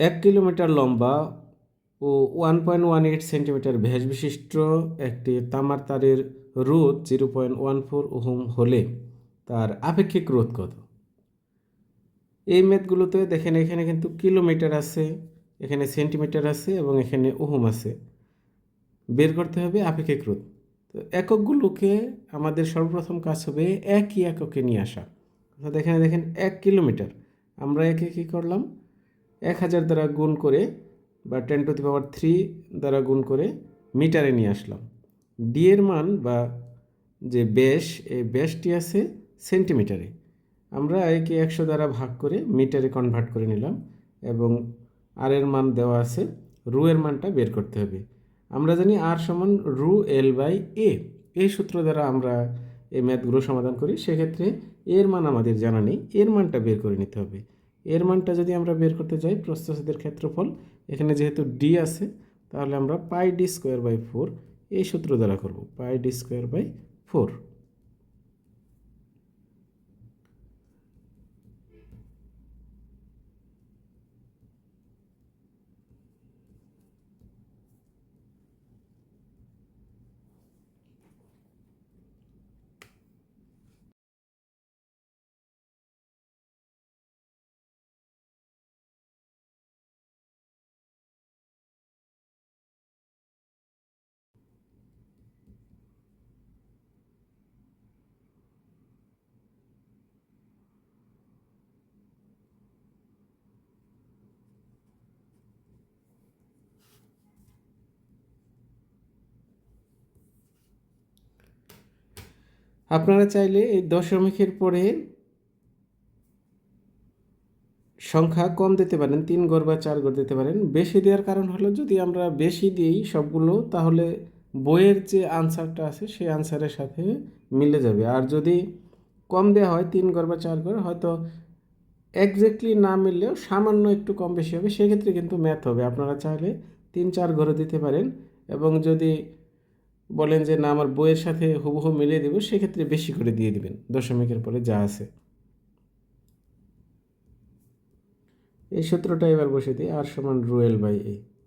এক কিলোমিটার লম্বা ও one point one eight centimetre veg বিশিষ্ট একটি তামার তারের রোধ zero point one four ohm হলে তার আপেক্ষিক রোধ কত? এই ম্যাথগুলোতে দেখেন এখানে কিন্তু কিলোমিটার আছে, এখানে সেন্টিমিটার আছে এবং এখানে ওহম আছে। বের করতে হবে আপেক্ষিক রোধ তো এককগুলোকে আমাদের সর্বপ্রথম কাজ হবে একই এককে নিয়ে আসা। অর্থাৎ এখানে দেখেন, এক কিলোমিটার। আমরা একে কী করলাম? এক হাজার দ্বারা গুণ করে বা ten to the power three দ্বারা গুণ করে মিটারে নিয়ে আসলাম। ডি এর মান বা যে ব্যাস, এই ব্যাসটি আছে সেন্টিমিটারে। আমরা একে একশো দ্বারা ভাগ করে মিটারে কনভার্ট করে নিলাম এবং আর এর মান দেওয়া আছে, রু এর মানটা বের করতে হবে। আমরা জানি আর সমান রু এল বাই এ এই সূত্র দ্বারা আমরা এই ম্যাথগুলো সমাধান করি। সেক্ষেত্রে এর মান আমাদের জানা নেই। এর মানটা বের করে নিতে হবে। এর মানটা যদি আমরা বের করতে যাই প্রস্থচ্ছেদের ক্ষেত্রফল, এখানে যেহেতু ডি আছে, তাহলে আমরা pi D square by four এই সূত্র দ্বারা করব, pi D square by four আপনারা চাইলে এই দশমিকের পরে সংখ্যা কম দিতে পারেন, তিন গড় বা চার গড় দিতে পারেন। বেশি দেওয়ার কারণ হলো যদি আমরা বেশি দিই সবগুলো, তাহলে বইয়ের যে আনসারটা আছে সেই আনসারের সাথে মিলে যাবে। আর যদি কম দেওয়া হয়, তিন গড় বা চার গড়, হয়তো একজ্যাক্টলি না মিললেও সামান্য একটু কম বেশি হবে, সেক্ষেত্রে কিন্তু ম্যাথ হবে। আপনারা চাইলে তিন চার ঘরে দিতে পারেন এবং যদি বলেন যে, না, আমার বইয়ের সাথে হুবহু মিলিয়ে দেবো। সেক্ষেত্রে বেশি করে দিয়ে দিবেন। দশমিকের পরে যা আছে। এই সূত্রটা এবার বসে দিই। আর সমান রুয়েল বাই এ।